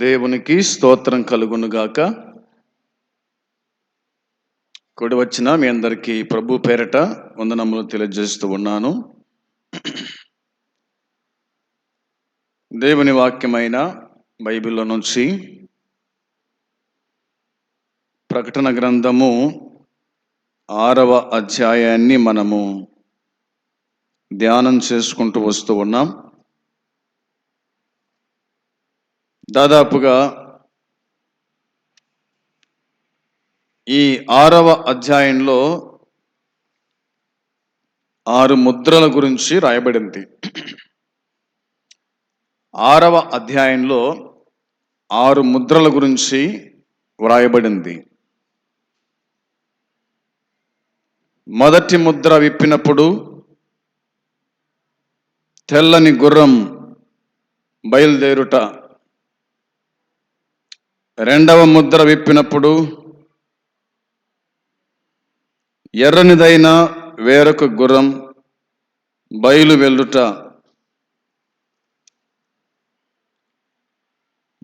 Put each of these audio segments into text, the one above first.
దేవునికి స్తోత్రం కలుగునుగాక కొడి వచ్చిన మీ అందరికీ ప్రభు పేరట వందనములు తెలియజేస్తూ ఉన్నాను. దేవుని వాక్యమైన బైబిల్లో నుంచి ప్రకటన గ్రంథము ఆరవ అధ్యాయాన్ని మనము ధ్యానం చేసుకుంటూ వస్తూ ఉన్నాం. దాదాపుగా ఈ ఆరవ అధ్యాయంలో ఆరు ముద్రల గురించి రాయబడింది. ఆరవ అధ్యాయంలో ఆరు ముద్రల గురించి వ్రాయబడింది. మొదటి ముద్ర విప్పినప్పుడు తెల్లని గుర్రం బయలుదేరుట రెండవ ముద్ర విప్పినప్పుడు ఎర్రనిదైన వేరొక గుర్రం బయలు వెళ్ళుట.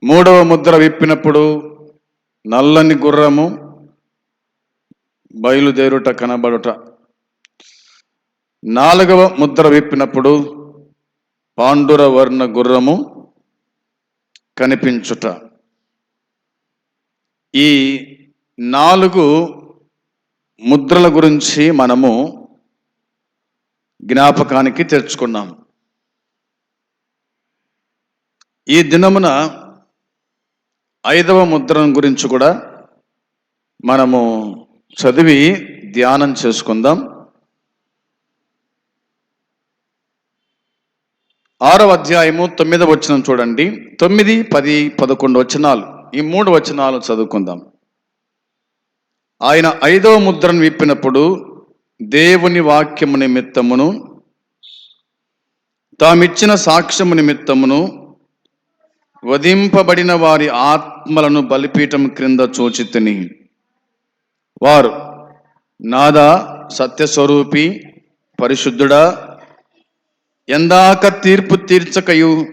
మూడవ ముద్ర విప్పినప్పుడు నల్లని గుర్రము బయలుదేరుట కనబడుట. నాలుగవ ముద్ర విప్పినప్పుడు పాండుర వర్ణ గుర్రము కనిపించుట. ఈ నాలుగు ముద్రల గురించి మనము జ్ఞాపకానికి తెచ్చుకున్నాము. ఈ దినమున ఐదవ ముద్రను గురించి కూడా మనము చదివి ధ్యానం చేసుకుందాం. ఆరవ అధ్యాయము తొమ్మిదవ వచనం చూడండి. తొమ్మిది పది పదకొండు వచనాలు. ఈ మూడు వచనాలు చదువుకుందాం. ఆయన ఐదవ ముద్రను విప్పినప్పుడు దేవుని వాక్యము నిమిత్తమును తామిచ్చిన సాక్ష్యము నిమిత్తమును వధింపబడిన వారి ఆత్మలను బలిపీఠం క్రింద చూచితిని వారు నాదా సత్యస్వరూపి పరిశుద్ధుడా ఎందాక తీర్పు తీర్చకయు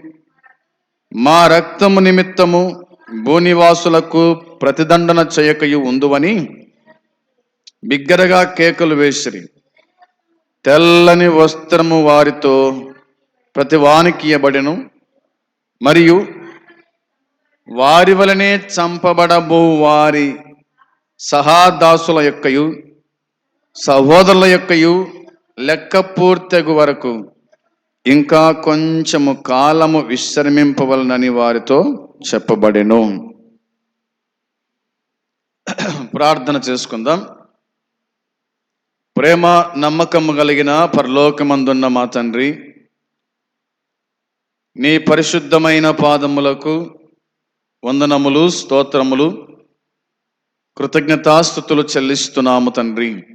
మా రక్తము నిమిత్తము భూనివాసులకు ప్రతిదండన చేయకయు ఉందువని బిగ్గరగా కేకలు వేసిరి. తెల్లని వస్త్రము వారితో ప్రతి మరియు వారి వలనే చంపబడబో వారి సహాదాసుల యొక్కయు సహోదరుల యొక్కయు లెక్క పూర్తగు వరకు ఇంకా కొంచెము కాలము విశ్రమింపవలనని వారితో చెప్పబడెను. ప్రార్థన చేసుకుందాం. ప్రేమ నమ్మకము కలిగిన పరలోకమందున్న మా తండ్రి నీ పరిశుద్ధమైన పాదములకు వందనములు స్తోత్రములు కృతజ్ఞతాస్థుతులు చెల్లిస్తున్నాము తండ్రి.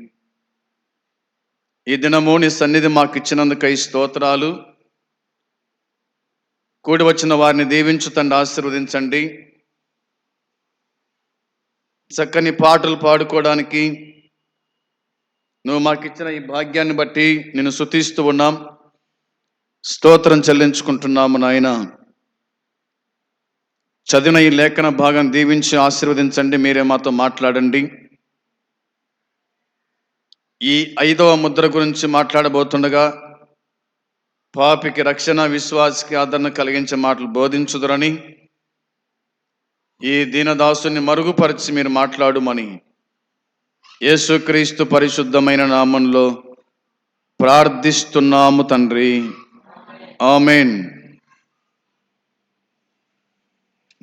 ఈ దినము నీ సన్నిధి మాకు ఇచ్చినందుకై స్తోత్రాలు. కూడి వచ్చిన వారిని దీవించు తండ్రి ఆశీర్వదించండి. చక్కని పాటలు పాడుకోవడానికి నువ్వు మాకు ఇచ్చిన ఈ భాగ్యాన్ని బట్టి నేను శుతిస్తూ ఉన్నాం. స్తోత్రం చెల్లించుకుంటున్నాము నాయన. చదివిన ఈ లేఖన భాగం దీవించి ఆశీర్వదించండి మీరే మాతో మాట్లాడండి. ఈ ఐదవ ముద్ర గురించి మాట్లాడబోతుండగా పాపికి రక్షణ విశ్వాసకి ఆదరణ కలిగించే మాటలు బోధించుదురని ఈ దీనదాసుని మరుగుపరిచి మీరు మాట్లాడుమని యేసుక్రీస్తు పరిశుద్ధమైన నామంలో ప్రార్థిస్తున్నాము తండ్రి. ఆమెన్.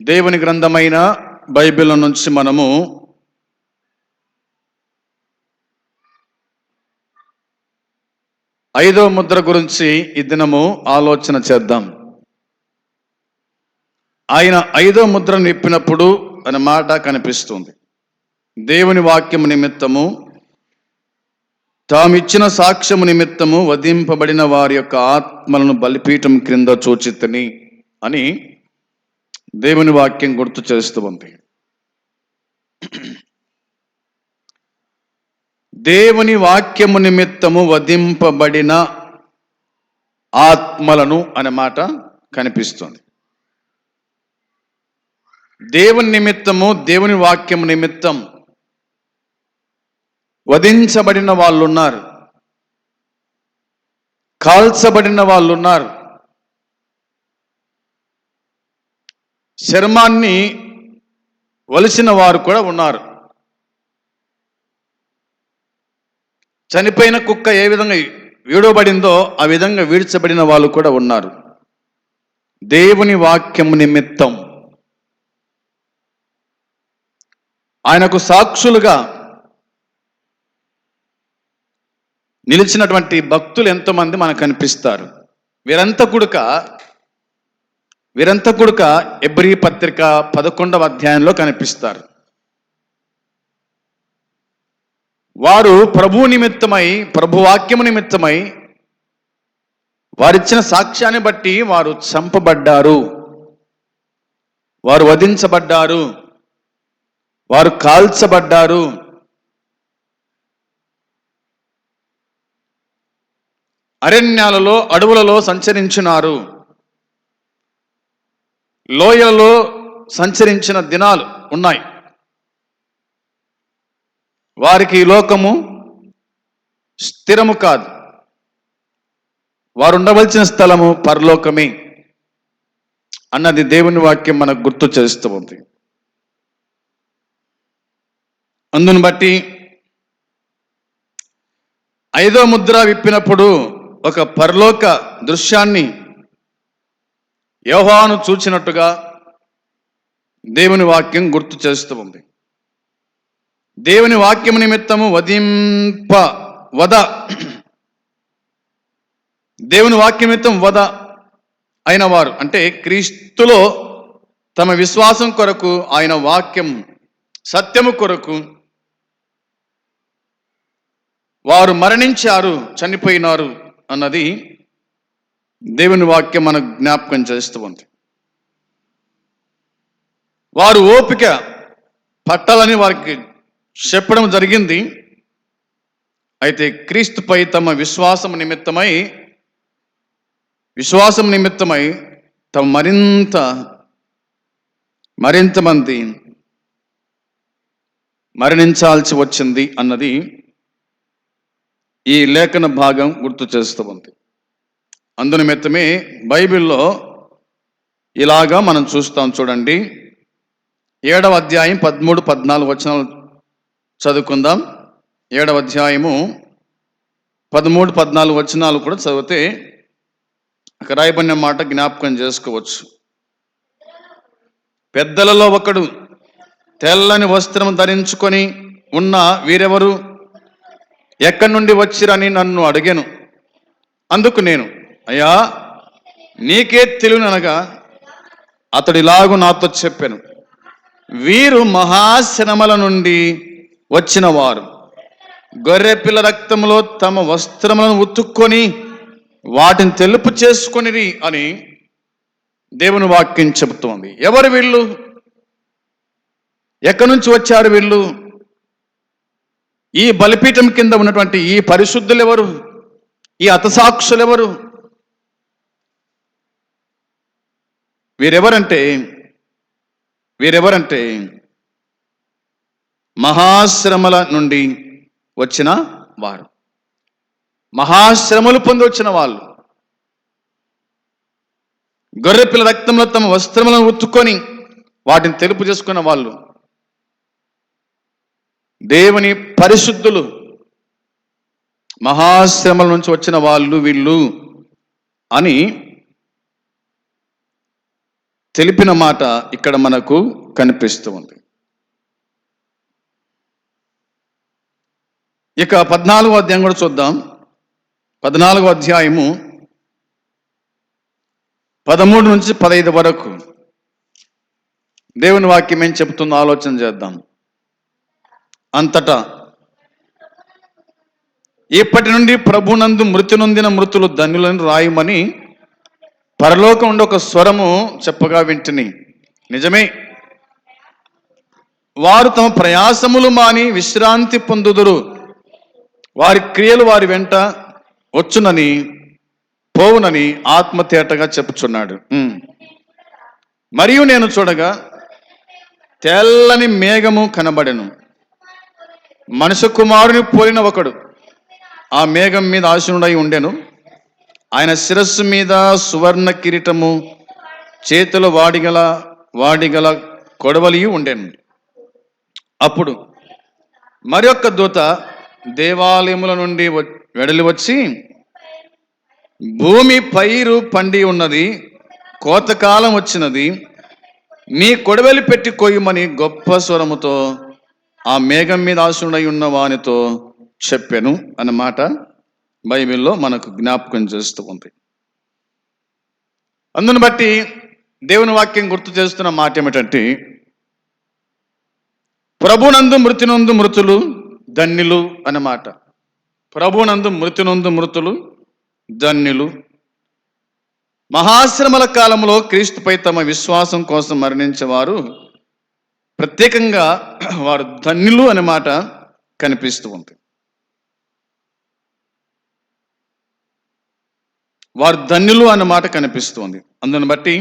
దేవుని గ్రంథమైన బైబిల్ నుంచి మనము ఐదో ముద్ర గురించి ఈ దినము ఆలోచన చేద్దాం. ఆయన ఐదో ముద్రను నిప్పినప్పుడు అనే మాట కనిపిస్తుంది. దేవుని వాక్యము నిమిత్తము తామిచ్చిన సాక్ష్యము నిమిత్తము వధింపబడిన వారి యొక్క ఆత్మలను బలిపీఠం క్రింద చూచితని అని దేవుని వాక్యం గుర్తు చేస్తూ ఉంది. దేవుని వాక్యము నిమిత్తము వధింపబడిన ఆత్మలను అనే మాట కనిపిస్తుంది. దేవుని నిమిత్తము దేవుని వాక్యం నిమిత్తం వధించబడిన వాళ్ళు ఉన్నారు కాల్చబడిన వాళ్ళు ఉన్నారు శర్మాన్ని వలసిన వారు కూడా ఉన్నారు. చనిపోయిన కుక్క ఏ విధంగా వీడబడిందో ఆ విధంగా వీడ్చబడిన వాళ్ళు కూడా ఉన్నారు. దేవుని వాక్యం నిమిత్తం. ఆయనకు సాక్షులుగా నిలిచినటువంటి భక్తులు ఎంతోమంది మనకు కనిపిస్తారు. వీరంతా కుడుక వీరంతా కుడుక ఎబ్రి పత్రిక పదకొండవ అధ్యాయంలో కనిపిస్తారు. వారు ప్రభు నిమిత్తమై ప్రభువాక్యము నిమిత్తమై వారిచ్చిన సాక్ష్యాన్ని బట్టి వారు చంపబడ్డారు. వారు వధించబడ్డారు. వారు కాల్చబడ్డారు. అరణ్యాలలో అడవులలో సంచరించినారు. లోయలలో సంచరించిన దినాలు ఉన్నాయి. వారికి ఈ లోకము స్థిరము కాదు. వారు ఉండవలసిన స్థలము పరలోకమే అన్నది దేవుని వాక్యం మనకు గుర్తు చేస్తూ ఉంది. అందును బట్టి ఐదో ముద్ర విప్పినప్పుడు ఒక పరలోక దృశ్యాన్ని యోహాను చూచినట్టుగా దేవుని వాక్యం గుర్తు చేస్తూ ఉంది. దేవుని వాక్యము నిమిత్తము వధింప వద దేవుని వాక్యం నిమిత్తం వద అయిన వారు అంటే క్రీస్తులో తమ విశ్వాసం కొరకు ఆయన వాక్యం సత్యము కొరకు వారు మరణించారు చనిపోయినారు అన్నది దేవుని వాక్యం మనకు జ్ఞాపకం చేస్తూ ఉంది. వారు ఓపిక పట్టాలని వారికి చెప్పడం జరిగింది. అయితే క్రీస్తుపై తమ విశ్వాసం నిమిత్తమై విశ్వాసం నిమిత్తమై తమ మరింత మరింత మంది మరణించాల్సి వచ్చింది అన్నది ఈ లేఖన భాగం గుర్తు చేస్తూ ఉంది. అందు నిమిత్తమే బైబిల్లో ఇలాగా మనం చూస్తాం చూడండి. ఏడవ అధ్యాయం పదమూడు పద్నాలుగు వచనాలు చదువుకుందాం. ఏడవ అధ్యాయము పదమూడు పద్నాలుగు వచనాలు కూడా చదివితే అక్కడ రాయబడిన మాట జ్ఞాపకం చేసుకోవచ్చు. పెద్దలలో ఒకడు తెల్లని వస్త్రం ధరించుకొని ఉన్న వీరెవరు? ఎక్కడి నుండి వచ్చిరని నన్ను అడిగాను. అందుకు నేను అయ్యా నీకే తెలియననగా అతడిలాగు నాతో చెప్పాను. వీరు మహాశ్రమల నుండి వచ్చిన వారు గొర్రెపిల్ల రక్తంలో తమ వస్త్రములను ఉతుక్కొని వాటిని తెలుపు చేసుకొనిరి అని దేవుని వాక్యం చెబుతోంది. ఎవరు వీళ్ళు? ఎక్కడి నుంచి వచ్చారు వీళ్ళు? ఈ బలిపీఠం కింద ఉన్నటువంటి ఈ పరిశుద్ధులు ఎవరు ఈ అతసాక్షులు ఎవరు వీరెవరంటే వీరెవరంటే మహాశ్రమల నుండి వచ్చిన వారు. మహాశ్రమలు పొంది వచ్చిన వాళ్ళు. గొర్రెపిల్ల రక్తంలో తమ వస్త్రములను ఉత్తుకొని వాటిని తెలుపు చేసుకున్న వాళ్ళు. దేవుని పరిశుద్ధులు. మహాశ్రమల నుంచి వచ్చిన వాళ్ళు వీళ్ళు అని తెలిపిన మాట ఇక్కడ మనకు కనిపిస్తూ ఉంది. ఇక పద్నాలుగో అధ్యాయం కూడా చూద్దాం. పద్నాలుగో అధ్యాయము పదమూడు నుంచి పదహైదు వరకు. దేవుని వాక్యం ఏం చెబుతుందో ఆలోచన చేద్దాం. అంతటా. ఇప్పటి నుండి ప్రభునందు మృతి నొందిన మృతులు ధన్యులను రాయమని పరలోకం ఉండే ఒక స్వరము చెప్పగా వింటిని. నిజమే. వారు తమ ప్రయాసములు మాని విశ్రాంతి పొందుదురు. వారి క్రియలు వారి వెంట వచ్చునని పోవునని ఆత్మతేటగా చెప్పుచున్నాడు. మరియు నేను చూడగా తెల్లని మేఘము కనబడెను. మనుషు కుమారుని పోలిన ఒకడు ఆ మేఘం మీద ఆశనుడై ఉండెను. ఆయన శిరస్సు మీద సువర్ణ కిరీటము చేతుల వాడిగల వాడిగల కొడవలియు ఉండెను. అప్పుడు మరి దూత దేవాలయముల నుండి వెడలి వచ్చి భూమి పైరు పండి ఉన్నది కోతకాలం వచ్చినది నీ కొడవలి పెట్టి కొయ్యమని గొప్ప స్వరముతో ఆ మేఘం మీద ఆసుడై ఉన్న వానితో చెప్పాను అన్నమాట బైబిల్లో మనకు జ్ఞాపకం చేస్తూ ఉంది. అందును బట్టి దేవుని వాక్యం గుర్తు చేస్తున్న మాట ఏమిటంటే ప్రభునందు మృతినందు మృతులు ధన్యులు అన్నమాట. ప్రభునందు మృతినందు మృతులు ధన్యులు. మహాశ్రమల కాలంలో క్రీస్తుపై తమ విశ్వాసం కోసం మరణించేవారు ప్రత్యేకంగా వారు ధన్యులు అనే మాట కనిపిస్తూ ఉంది. వారు ధన్యులు అన్న మాట కనిపిస్తుంది అందును బట్టి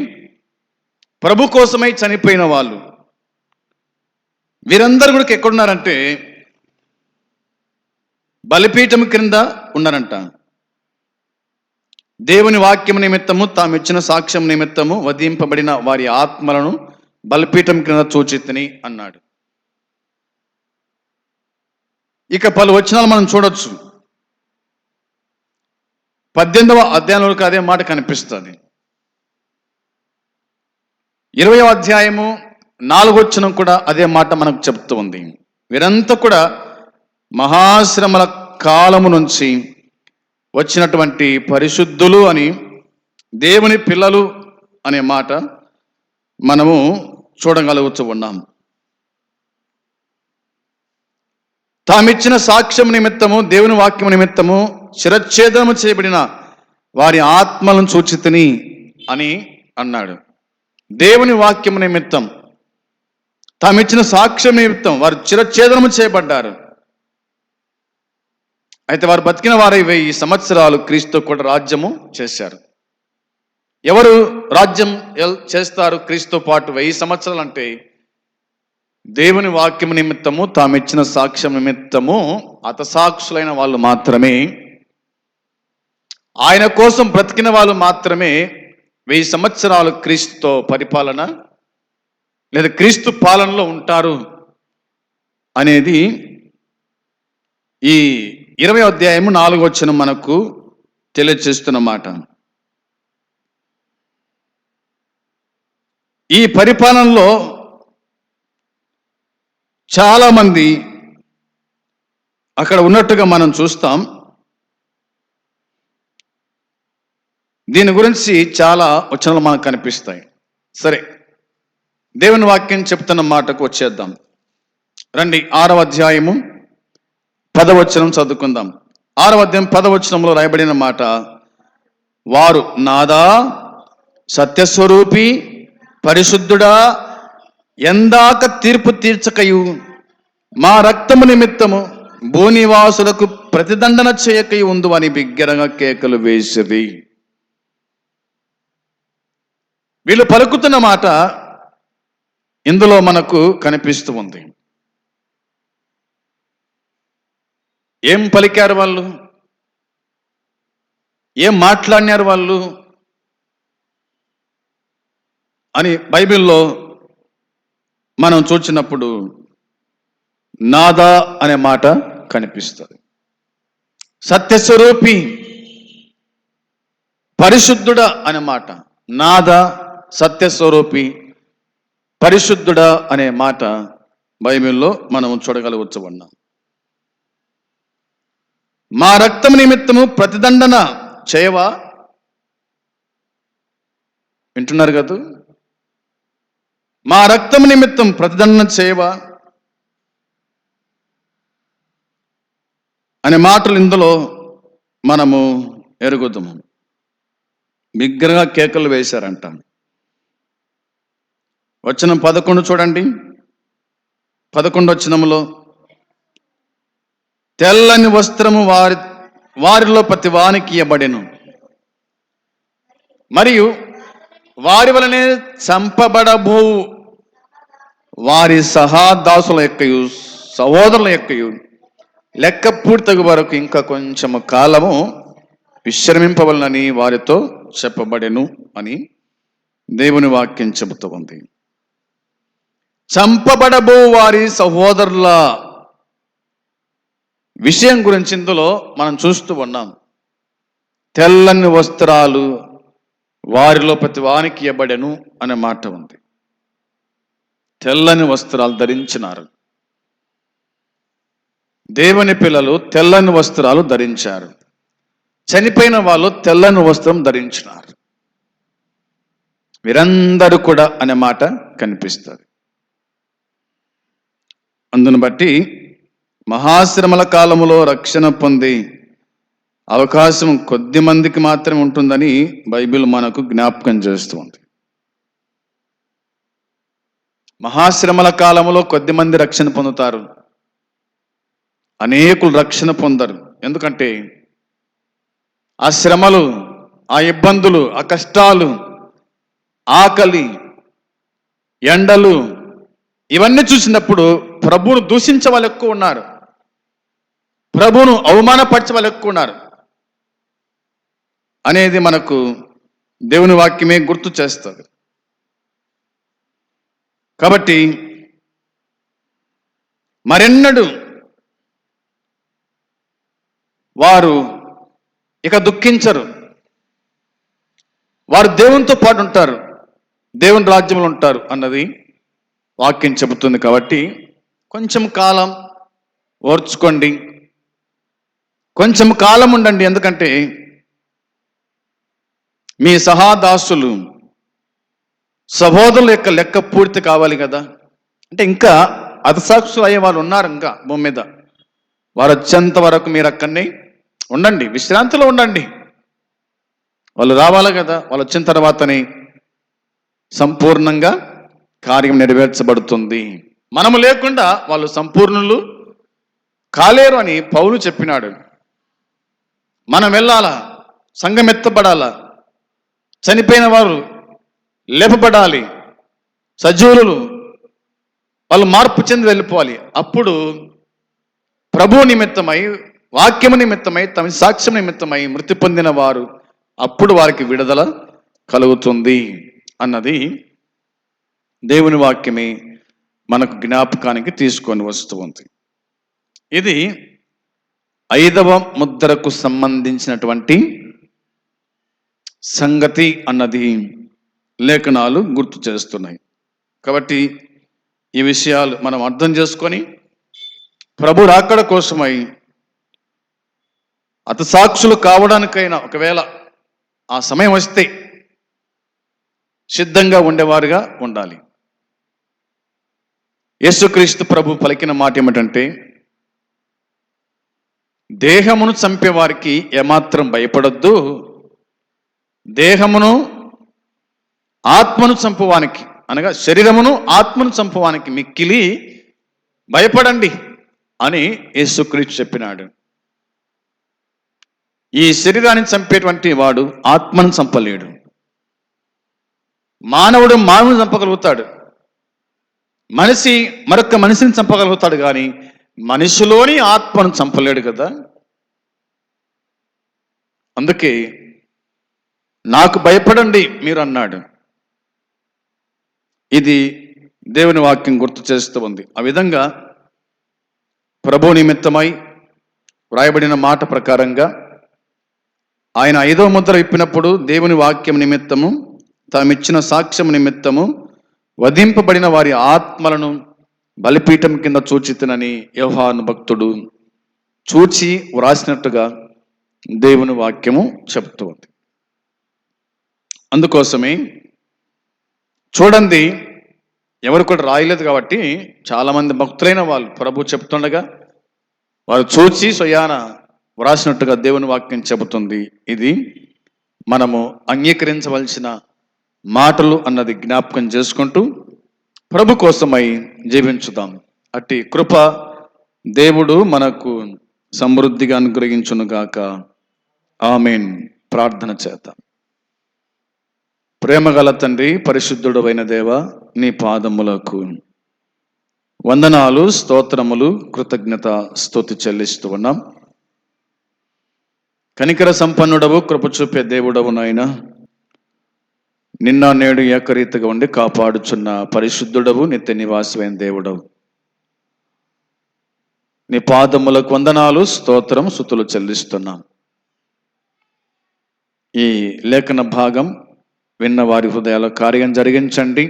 ప్రభు కోసమై చనిపోయిన వాళ్ళు వీరందరూ కూడా ఎక్కడున్నారంటే బలిపీఠం క్రింద ఉన్నారంట దేవుని వాక్యం నిమిత్తము తాము ఇచ్చిన సాక్ష్యం నిమిత్తము వధింపబడిన వారి ఆత్మలను బలిపీఠం క్రింద చూచితిని అన్నాడు. ఇక పలు వచనాలు మనం చూడొచ్చు. పద్దెనిమిదవ అధ్యాయంలోకి అదే మాట కనిపిస్తుంది. ఇరవయవ అధ్యాయము నాలుగో వచనం కూడా అదే మాట మనకు చెప్తూ ఉంది. వీరంతా కూడా మహాశ్రమల కాలము నుంచి వచ్చినటువంటి పరిశుద్ధులు అని దేవుని పిల్లలు అనే మాట మనము చూడగలుగుతూ ఉన్నాం తామిచ్చిన సాక్ష్యం నిమిత్తము దేవుని వాక్యం నిమిత్తము శిరచ్ఛేదనము చేయబడిన వారి ఆత్మలను సూచితిని అని అన్నాడు. దేవుని వాక్యం నిమిత్తం తామిచ్చిన సాక్ష్యం నిమిత్తం వారు చిరచ్ఛేదనము చేయబడ్డారు. అయితే వారు బతికిన వారు వెయ్యి సంవత్సరాలు క్రీస్తు కూడా రాజ్యము చేశారు. ఎవరు రాజ్యం ఎల్- చేస్తారు? క్రీస్తు పాటు వెయ్యి సంవత్సరాలు అంటే దేవుని వాక్యం నిమిత్తము తాము ఇచ్చిన సాక్ష్యం నిమిత్తము అతసాక్షులైన వాళ్ళు మాత్రమే. ఆయన కోసం బ్రతికిన వాళ్ళు మాత్రమే వెయ్యి సంవత్సరాలు క్రీస్తుతో పరిపాలన లేదా క్రీస్తు పాలనలో ఉంటారు అనేది ఈ ఇరవై అధ్యాయము నాలుగు వచ్చిన మనకు తెలియజేస్తున్నమాట ఈ పరిపాలనలో చాలా మంది అక్కడ ఉన్నట్టుగా మనం చూస్తాం. దీని గురించి చాలా వచనాలు మనకు కనిపిస్తాయి. సరే దేవుని వాక్యం చెప్తున్న మాటకు వచ్చేద్దాం. రండి ఆరవ అధ్యాయము పదవచనం చదువుకుందాం. ఆరవ అధ్యాయం పదవచనంలో రాయబడిన మాట వారు నాదా సత్యస్వరూపి పరిశుద్ధుడా ఎందాక తీర్పు తీర్చకయు. మా రక్తము నిమిత్తము భూనివాసులకు ప్రతిదండన చేయకయు ఉందు అని బిగ్గరగా కేకలు వేసిరి. వీళ్ళు పలుకుతున్న మాట ఇందులో మనకు కనిపిస్తూ ఉంది. ఏం పలికారు వాళ్ళు? ఏం మాట్లాడినారు వాళ్ళు? అని బైబిల్లో మనం చూచినప్పుడు నాదా అనే మాట కనిపిస్తుంది. సత్యస్వరూపి పరిశుద్ధుడ అనే మాట. నాద సత్యస్వరూపి పరిశుద్ధుడా అనే మాట బైబిల్లో మనం చూడగలవచ్చు ఉన్నాం. మా రక్తం నిమిత్తము ప్రతిదండన చేయవా? వింటున్నారు కదా మా రక్తం నిమిత్తం ప్రతిదండన చేయవా? అనే మాటలు ఇందులో మనము ఎరుగుదాము. బిగ్గరగా కేకలు వేశారంట. వచ్చిన పదకొండు చూడండి. పదకొండు వచ్చినములో తెల్లని వస్త్రము వారి వారిలో ప్రతి వానికి ఇవ్వబడెను మరియు వారి వలనే చంపబడబో వారి సహాదాసుల యొక్క సహోదరుల యొక్కయు లెక్క పూర్తగు వరకు ఇంకా కొంచెము కాలము విశ్రమింపవలనని వారితో చెప్పబడెను అని దేవుని వాక్యం చెబుతూ ఉంది. చంపబడబో వారి సహోదరుల విషయం గురించి ఇందులో మనం చూస్తూ ఉన్నాం. తెల్లని వస్త్రాలు వారిలో ప్రతి వానికి ఇవ్వబడెను అనే మాట ఉంది. తెల్లని వస్త్రాలు ధరించినారు. దేవుని పిల్లలు తెల్లని వస్త్రాలు ధరించారు. చనిపోయిన వాళ్ళు తెల్లని వస్త్రం ధరించినారు. వీరందరూ కూడా అనే మాట కనిపిస్తుంది. అందును బట్టి మహాశ్రమల కాలములో రక్షణ పొంది అవకాశం కొద్ది మందికి మాత్రమే ఉంటుందని బైబిల్ మనకు జ్ఞాపకం చేస్తుంది మహాశ్రమల కాలంలో కొద్ది మంది రక్షణ పొందుతారు. అనేకులు రక్షణ పొందరు. ఎందుకంటే ఆ శ్రమలు ఆ ఇబ్బందులు ఆ కష్టాలు ఆకలి ఎండలు ఇవన్నీ చూసినప్పుడు ప్రభువును దూషించే వాళ్ళు ఎక్కువ ఉన్నారు. ప్రభును అవమానపరచవలెక్కున్నారు అనేది మనకు దేవుని వాక్యమే గుర్తు చేస్తుంది. కాబట్టి మరెన్నడు వారు ఇక దుఃఖించరు. వారు దేవునితో పాటు ఉంటారు. దేవుని రాజ్యంలో ఉంటారు అన్నది వాక్యం చెబుతుంది కాబట్టి కొంచెం కాలం ఓర్చుకోండి. కొంచెం కాలం ఉండండి ఎందుకంటే మీ సహాదాసులు సహోదరుల యొక్క లెక్క పూర్తి కావాలి కదా. అంటే ఇంకా అధసాక్షులు అయ్యే వాళ్ళు ఉన్నారు ఇంకా భూమి మీద. వారు వచ్చేంత వరకు మీరు అక్కడనే ఉండండి విశ్రాంతిలో ఉండండి. వాళ్ళు రావాలి కదా వాళ్ళు వచ్చిన తర్వాతనే సంపూర్ణంగా కార్యం నెరవేర్చబడుతుంది. మనము లేకుండా వాళ్ళు సంపూర్ణులు కాలేరు అని పౌలు చెప్పినాడు. మనం వెళ్ళాలా? సంఘం చనిపోయిన వారు లేపబడాలి. సజీవులు వాళ్ళు మార్పు చెంది వెళ్ళిపోవాలి. అప్పుడు ప్రభు నిమిత్తమై వాక్యము నిమిత్తమై తమ సాక్ష్యం నిమిత్తమై మృతి పొందిన వారు అప్పుడు వారికి విడుదల కలుగుతుంది అన్నది దేవుని వాక్యమే మనకు జ్ఞాపకానికి తీసుకొని వస్తూ ఉంది. ఇది ఐదవ ముద్రకు సంబంధించినటువంటి సంగతి అన్నది లేఖనాలు గుర్తు చేస్తున్నాయి. కాబట్టి ఈ విషయాలు మనం అర్థం చేసుకొని ప్రభు రాకడ కోసమై అత సాక్షులు కావడానికైనా ఒకవేళ ఆ సమయం వస్తే సిద్ధంగా ఉండేవారుగా ఉండాలి. యేసుక్రీస్తు ప్రభు పలికిన మాట ఏమిటంటే దేహమును చంపేవారికి ఏమాత్రం భయపడొద్దు. దేహమును ఆత్మను చంపువానికి అనగా శరీరమును ఆత్మను చంపువానికి మిక్కిలి భయపడండి అని యేసుక్రీస్తు చెప్పినాడు. ఈ శరీరాన్ని చంపేటువంటి వాడు ఆత్మను చంపలేడు. మానవుడు మానవుని చంపగలుగుతాడు. మనిషి మరొక మనిషిని చంపగలుగుతాడు కానీ మనిషిలోని ఆత్మను చంపలేడు కదా? అందుకే నాకు భయపడండి మీరు అన్నాడు ఇది దేవుని వాక్యం గుర్తు చేస్తూ ఉంది. ఆ విధంగా ప్రభు నిమిత్తమై వ్రాయబడిన మాట ప్రకారంగా ఆయన ఐదవ ముద్ర ఇప్పినప్పుడు దేవుని వాక్యం నిమిత్తము తామిచ్చిన సాక్ష్యం నిమిత్తము వధింపబడిన వారి ఆత్మలను బలిపీఠం కింద చూచితనని యోహాను భక్తుడు చూచి వ్రాసినట్టుగా దేవుని వాక్యము చెప్తూ ఉంది అందుకోసమే చూడండి ఎవరు కూడా రాయలేదు కాబట్టి చాలామంది భక్తులైన వాళ్ళు ప్రభు చెప్తుండగా వారు చూచి స్వయాన వ్రాసినట్టుగా దేవుని వాక్యం చెబుతుంది. ఇది మనము అంగీకరించవలసిన మాటలు అన్నది జ్ఞాపకం చేసుకుంటూ ప్రభు కోసమై జీవించుదాం. అట్టి కృప దేవుడు మనకు సమృద్ధిగా అనుగ్రహించునుగాక ఆమెన్. ప్రార్థన చేద్దాం ప్రేమగల తండ్రి పరిశుద్ధుడు అయిన దేవ నీ పాదములకు వందనాలు స్తోత్రములు కృతజ్ఞత స్తుతి చెల్లిస్తూ ఉన్నాం. కనికర సంపన్నుడవు కృప చూపే దేవుడవు నాయన. నిన్న నేడు ఏకరీతిగా ఉండి కాపాడుచున్న పరిశుద్ధుడవు నిత్య నివాసమైన దేవుడవు. నీ పాదములకు వందనాలు స్తోత్రం సుతులు చెల్లిస్తున్నాం. ఈ లేఖన భాగం విన్న వారి హృదయాల కార్యం జరిగించండి.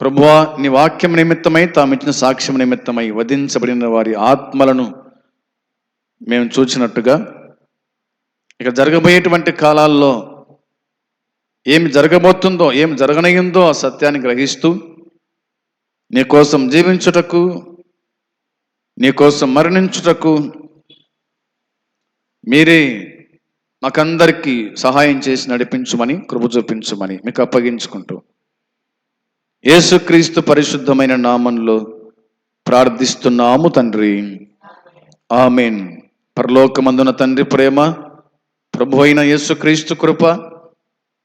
ప్రభువా నీ వాక్యం నిమిత్తమై తాము ఇచ్చిన సాక్ష్యం నిమిత్తమై వధించబడిన వారి ఆత్మలను మేము చూచినట్టుగా ఇక జరగబోయేటువంటి కాలాల్లో ఏమి జరగబోతుందో ఏమి జరగనయ్యిందో ఆ సత్యాన్ని గ్రహిస్తూ నీ కోసం జీవించుటకు నీ కోసం మరణించుటకు మీరే మాకందరికీ సహాయం చేసి నడిపించమని కృప చూపించమని మీకు అప్పగించుకుంటూ యేసుక్రీస్తు పరిశుద్ధమైన నామంలో ప్రార్థిస్తున్నాము తండ్రి. ఆమెన్. పరలోకమందున తండ్రి ప్రేమ ప్రభు అయిన యేసుక్రీస్తు కృప